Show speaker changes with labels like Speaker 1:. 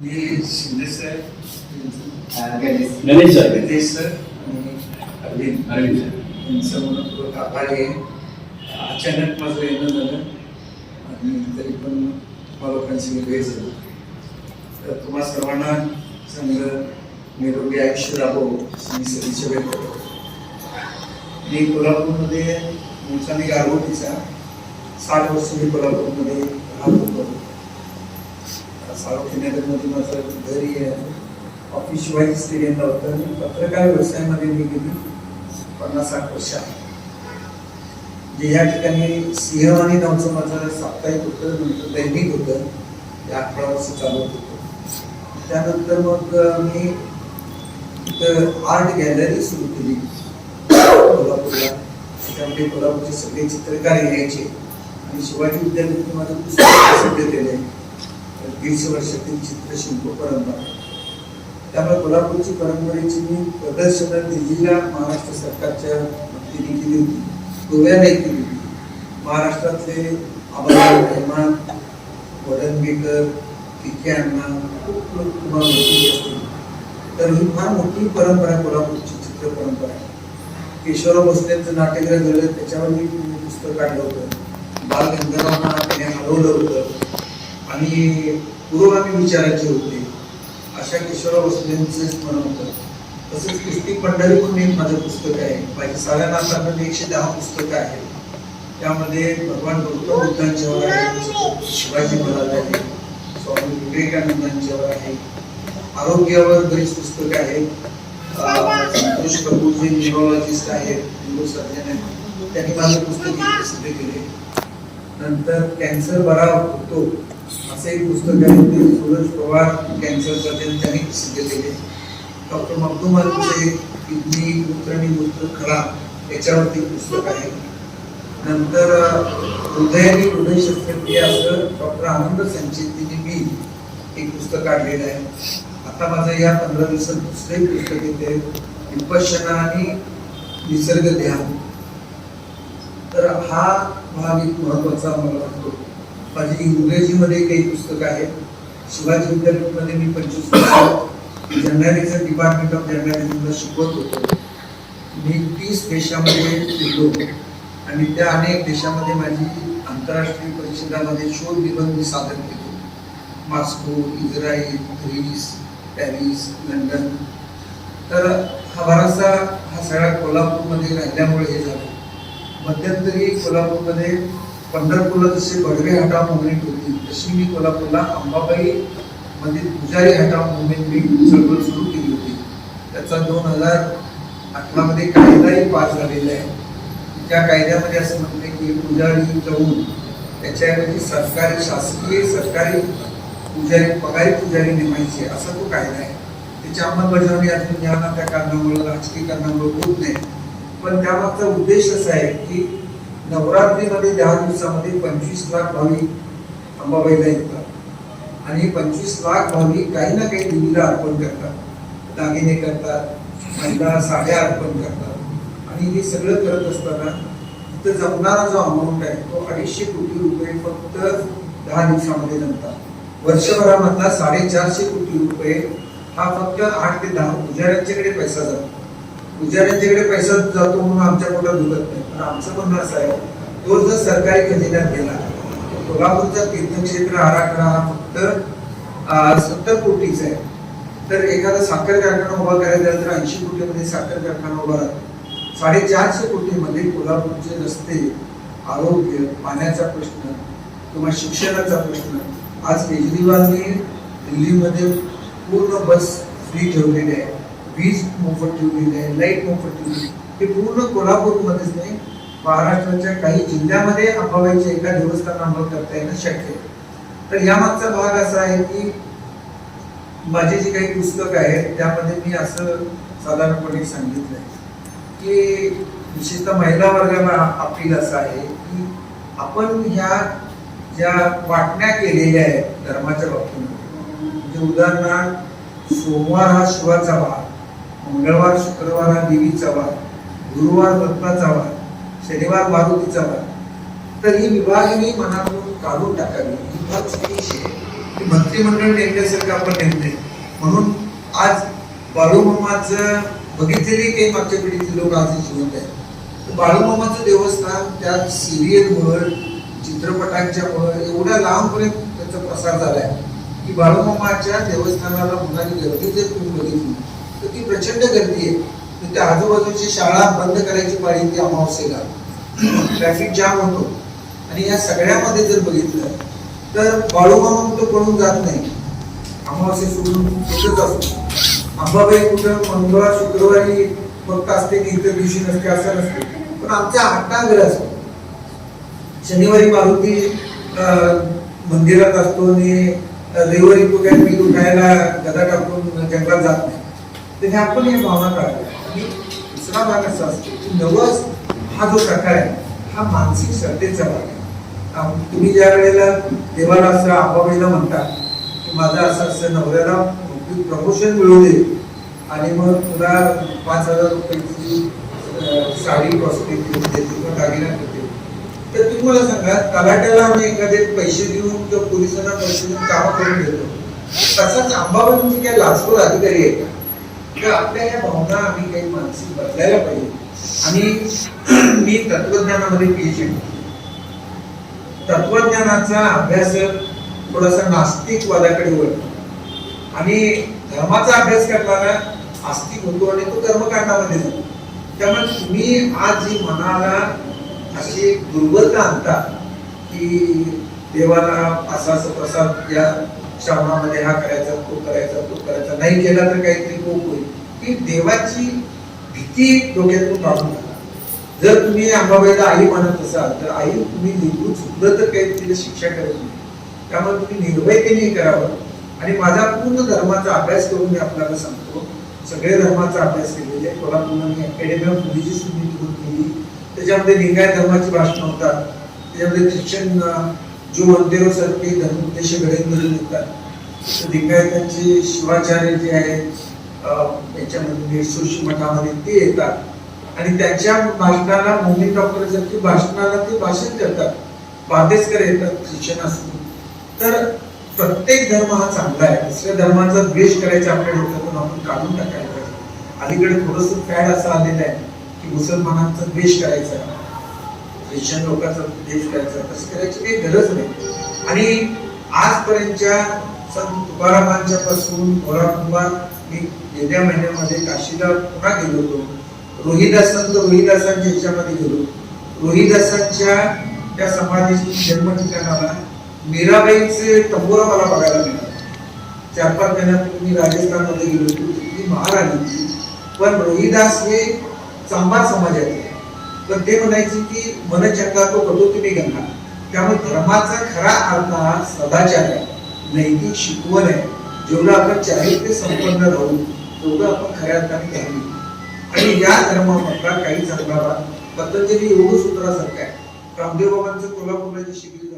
Speaker 1: मी Shinde sir
Speaker 2: Ganesh
Speaker 3: sir
Speaker 1: sir आणि Arvind
Speaker 3: Arvind sir
Speaker 1: यांचं मनपूर्वक आभार आहे अचानक माझं येणं झालं आणि तरी पण बालकांची वेळ झाली तर तुम्हा सर्वांना चांगलं निरोगी आयुष्य अशी मी सदिच्छा व्यक्त करतो मी कोल्हापूरमध्ये मूळचा मी गारगोटीचा साठ वर्ष मी कोल्हापूरमध्ये साळोखिनगरमध्ये माझं घरी आहे ऑफिस शिवाजी स्टेडियमला होतं. आणि पत्रकार व्यवसायामध्ये मी गेली. पन्नास साठ वर्ष आहे. जे या ठिकाणी सिंहवाणी नावचं माझं साप्ताहिक होतं नंतर दैनिक होतं. ते अकरा वर्ष चालवत होतं त्यानंतर मग मी आर्ट गॅलरी सुरू केली. कोल्हापूरला. त्यामध्ये कोल्हापूरचे सगळे चित्रकार यायचे. आणि शिवाजी विद्यापीठ माझं पुस्तक प्रसिद्ध केलं आहे दीडशे वर्षातील चित्रशिल्प परंपरा. त्यामुळे कोल्हापूरची परंपरेची मी प्रदर्शनं दिल्लीला महाराष्ट्र सरकारच्या वतीने केली होती. गोव्याने केली होती. महाराष्ट्रातले आबासाहेब रहमान वडणबेकर विखे अण्णा कुमार लोक असतील. तर ही फार मोठी परंपरा कोल्हापूरची चित्र परंपरा. आहे केशवराव भोसलेंचं नाट्यग्रह झालं त्याच्यावर मी पुस्तक काढलं होतं. बाल गंधर्वांना त्याने हलवलं होतं. आणि पुरोगामी विचाराचे होते. अशा केशवराव भोसलेंचं स्मरण होतं तसंच कुस्ती पंढरी म्हणून एक माझं पुस्तक आहे. माझी साड्या एकशे दहा पुस्तकं आहेत. त्यामध्ये भगवान गौतम बुद्धांच्यावर आहे. शिवाजी महाराज आहे. स्वामी विवेकानंदांच्यावर आहे. आरोग्यावर बरीच पुस्तकं आहेत. संतोष कपूर जे न्युरोलॉजिस्ट आहेत. न्यूरो सर्जन आहेत. त्यांनी माझं पुस्तक प्रसिद्ध केले. नंतर कॅन्सर बरा होतो. असे एक पुस्तक आहे ते सूरज पवार कॅन्सर त्यांनी प्रसिद्ध केले. डॉक्टर मखदूम किडनी मूत्र आणि मूत्र खरा याच्यावरती पुस्तक आहे. नंतर हृदय आणि हृदय शस्त्रक्रिया असं डॉक्टर आनंद संचेतीने मी एक पुस्तक काढलेलं आहे. आता माझं या पंधरा दिवसात दुसरं पुस्तक येते विपशना आणि निसर्ग ध्यान. तर हा भाग एक महत्त्वाचा मला वाटतो. माझी इंग्रजीमध्ये काही पुस्तकं आहेत. शिवाजी विद्यापीठमध्ये मी पंचवीस वर्ष डिपार्टमेंट ऑफ जर्नलिझमला शिकवत होतो. मी तीस देशामध्ये फिरलो आणि त्या अनेक देशामध्ये माझी आंतरराष्ट्रीय परिषदामध्ये शोध निबंध मी सादर केले. Moscow Israel Greece Paris London. तर हा बराचसा हा सगळा कोल्हापूरमध्ये राहिल्यामुळे हे झालं. मध्यंतरी कोल्हापूरमध्ये पंढरपूरला जशी बडवे हटाव मुवमेंट होती तशी मी कोल्हापूरला अंबाबाई मध्ये पुजारी हटाव मुवमेंट मी चळवळ सुरू केली होती. त्याचा दोन हजार अठरामध्ये कायदाही पास झालेला आहे. त्या कायद्यामध्ये असं म्हणते की पुजारी जाऊन त्याच्याऐवजी सरकारी शासकीय सरकारी पुजारी पगारी पुजारी नेमायचे असा तो कायदा आहे. त्याची अंमलबजावणी अजून घ्या ना त्या कारणामुळे राजकीय कारणामुळे होत नाही. पण त्यामागचा उद्देश असा आहे की नवरात्रीमध्ये दहा दिवसामध्ये पंचवीस लाख भाविक अंबाबाईला येतात. आणि पंचवीस लाख भाविक काही ना काही देवीला अर्पण करतात. दागिने करतात महिला साड्या अर्पण करतात. आणि हे सगळं करत असताना तिथं जमणारा जो अमाऊंट आहे तो अडीचशे कोटी रुपये फक्त दहा दिवसामध्ये जमतात. वर्षभरामधला साडेचारशे कोटी रुपये हा फक्त आठ ते दहा पुजाऱ्यांच्याकडे पैसा जातो. पुजाऱ्यांच्याकडे पैसा जातो म्हणून आमच्या पोटात दुखत नाही. पण आमचं म्हणणं असं आहे. तो जर सरकारी खजिन्यात गेला कोल्हापूरचा तीर्थक्षेत्र आराखडा हा फक्त सत्तर कोटीचा आहे. तर एखादा साखर कारखाना उभा करायचा तर ऐंशी कोटीमध्ये साखर कारखाना उभा राहतो. साडेचारशे कोटीमध्ये कोल्हापूरचे रस्ते आरोग्य पाण्याचा प्रश्न किंवा शिक्षणाचा प्रश्न. आज केजरीवालने दिल्लीमध्ये पूर्ण बस फ्री ठेवलेली आहे. वीज मोफत ठेवलेली आहे लाइट मोफत ठेवलेली हे पूर्ण कोल्हापूरमध्येच नाही महाराष्ट्राच्या काही जिल्ह्यामध्ये अंबाबाईच्या एका देवस्थान अंमल करता येणं शक्य आहे. तर यामागचा भाग असा आहे की माझे जे काही पुस्तक आहेत त्यामध्ये मी असं साधारणपणे सांगितलं आहे की विशेषतः महिला वर्गाला अपील असं आहे की आपण ह्या ज्या वाटण्या केलेल्या आहेत धर्माच्या बाबतीमध्ये म्हणजे उदाहरणार्थ सोमवार हा शिवाचा भाग मंगळवार शुक्रवार हा देवीचा वार. गुरुवार दत्ताचा वार. शनिवार मारुतीचा वार. तर ही विभागणी मनातून काढून टाकावी. ही आहे. की मंत्रिमंडळ नेमण्यासारखं आपण नेमले. म्हणून आज बाळूमामाचं बघितलेली काही मागच्या पिढीतले लोक आज जिवंत आहेत. तर बाळूमामाचं देवस्थान त्या सिरियलमुळं चित्रपटांच्या मुळे एवढ्या लांबपर्यंत त्याचा प्रसार झालाय. की बाळूमामाच्या देवस्थानाला मुलांनी गर्दी जर तुम्ही बघितली. तर ती प्रचंड गर्दी आहे. तर त्या आजूबाजूची शाळा बंद करायची पाळी ती अमावस्येला. ट्रॅफिक जाम होतो. आणि या सगळ्यामध्ये जर बघितलं तर बाळूमामा कुठं पळून जात नाही. अमावस्या सोडून तिथंच असतो. अंबाबाई कुठं मंगळवार शुक्रवारी फक्त असते की इतर दिवशी नसते असं नसते. पण आमच्या आठा वेळ असतो. शनिवारी मारुती अं, मंदिरात असतो आणि रविवारी तो काय मी उठायला गदा टाकून जंगलात जात नाही. तर ह्या पण या भावना कळाल्या आणि दुसरा भाग असा असतो की नवस हा जो प्रकार आहे हा मानसिक श्रद्धेचा भाग आहे. तुम्ही ज्या वेळेला देवाला असं आबाबाईला म्हणता की माझं असं असं नवऱ्याला प्रमोशन मिळू दे आणि मग तुला पाच हजार रुपयाची साडी कॉस्मेटिक घेऊन देते म्हणजे किंवा दागिना करते तर तुम्ही मला सांगा तलाट्याला आम्ही एखादे पैसे देऊन किंवा पोलिसांना पैसे देऊन कामं करून देतो. तसाच आंबाबाईंची म्हणजे काय लाचखोर अधिकारी आहे का? तर आपल्या या भावना आम्ही काही मानसिक बदलायला पाहिजे. आणि मी तत्वज्ञानामध्ये पीएचडी तत्वज्ञानाचा अभ्यास थोडासा नास्तिकवादाकडे वळतो. आणि धर्माचा अभ्यास करताना आस्तिक होतो आणि तो कर्मकांडामध्ये जातो. त्यामुळे तुम्ही आज जी मनाला अशी दुर्बलता आणता की देवाला असा असा प्रसाद या श्रावणामध्ये हा करायचा तो करायचा तो करायचा. नाही केला तर काहीतरी कोप होईल. ती देवाची भीती डोक्यातून काढून टाका जर तुम्ही अंबाबाईला आई मानत असाल तर आई तुम्ही लेकरू चुकलं तर काही तिला शिक्षा करत नाही. त्यामुळे तुम्ही निर्भयतेने करावं? आणि माझा पूर्ण धर्माचा अभ्यास करून मी आपल्याला सांगतो. सगळे धर्माचा अभ्यास केलेले कोल्हापूरला मी अकॅडमी ऑफ रिलिजियस निवडून केली त्याच्यामध्ये लिंगायत धर्माची भाषणं होतात. त्याच्यामध्ये ख्रिश्चन जो मंदिरो सारखे धर्मोपदेश घडीमधून येतात. लिंगायतांचे शिवाचार्य जे आहेत याच्यामध्ये सुशी मठामध्ये ते येतात. आणि त्यांच्या भाषणाला मोमिन डॉक्टर सारखी भाषणाला ते भाषण करतात. बांदेसकर येतात ख्रिश्चन असून तर प्रत्येक धर्म हा चांगला आहे. दुसऱ्या धर्माचा द्वेष करायचा आपल्या डोक्यातून आपण काढून टाकायला पाहिजे. अलीकडे थोडस फॅड असं आलेलं आहे की मुसलमानांचा द्वेष करायचा. ख्रिश्चन लोकांचा द्वेष करायचा तसं करायची काही गरज नाही. आणि आजपर्यंतच्या संत तुकारामांच्या पासून गोरा मी गेल्या महिन्यामध्ये काशीला पुन्हा गेलो होतो. रोहिदास संत रोहिदासांच्या ह्याच्यामध्ये गेलो रोहिदासांच्या त्या समाधीची जन्म ठिकाणाला मीराबाईचे तंबोरा मला बघायला मिळाला. चार पाच महिन्यापूर्वी मी राजस्थानमध्ये गेलो होतो. तिथली महाराणीची पण रोहिदास हे चांबा समाजाचे. तर ते म्हणायचे की मन तो कटो तुम्ही गंगा. त्यामुळे धर्माचा खरा अर्थ हा सदाचार आहे. नैतिक शिकवण आहे. जेवढं आपण चारित्र्य संपन्न राहू तेवढं आपण खऱ्या अर्थाने धार्मिक आणि या धर्मामधला काही चांगला पतंजली योगसूत्रासारखा आहे. रामदेव बाबांचं कोल्हापूरला जे शिकले